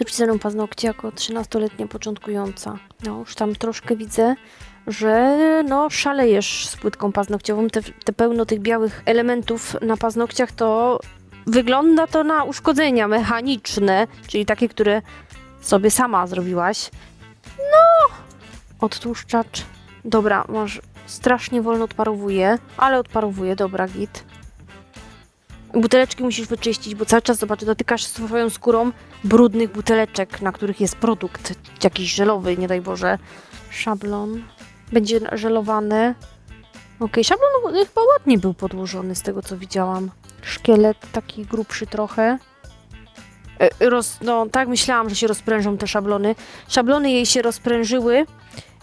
Mną paznokcie jako 13-letnia początkująca. No, już tam troszkę widzę, że no szalejesz z płytką paznokciową. Te, te pełno tych białych elementów na paznokciach to wygląda to na uszkodzenia mechaniczne, czyli takie, które sobie sama zrobiłaś. No, odtłuszczacz. Dobra, masz strasznie wolno odparowuje, ale odparowuje, dobra, git. Buteleczki musisz wyczyścić, bo cały czas, zobacz, dotykasz swoją skórą brudnych buteleczek, na których jest produkt jakiś żelowy, nie daj Boże. Szablon. Będzie żelowany. Okej, szablon no, chyba ładnie był podłożony z tego, co widziałam. Szkielet taki grubszy trochę. E, Roz, no, tak myślałam, że się rozprężą te szablony. Szablony jej się rozprężyły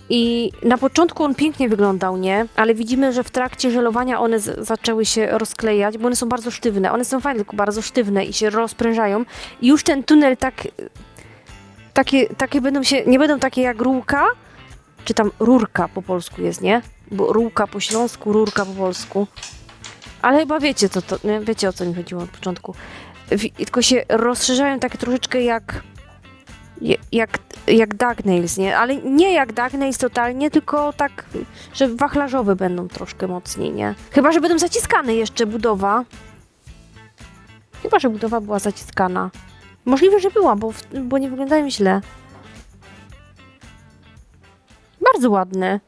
i na początku on pięknie wyglądał, nie? Ale widzimy, że w trakcie żelowania one zaczęły się rozklejać, bo one są bardzo sztywne. One są fajne, tylko bardzo sztywne i się rozprężają. I już ten tunel tak... Takie, takie będą się... Nie będą takie jak rurka, czy tam rurka po polsku jest, nie? Bo rurka po śląsku, rurka po polsku. Ale chyba wiecie, co to... Nie? Wiecie, o co mi chodziło od początku. Wi- tylko się rozszerzają tak troszeczkę jak... je- Jak, Dugnails, nie? Ale nie jak Dugnails totalnie, tylko tak, że wachlarzowe będą troszkę mocniej, nie? Chyba, że będą zaciskane jeszcze budowa. Chyba, że budowa była zaciskana. Możliwe, że była, bo, bo nie wyglądają źle. Bardzo ładne.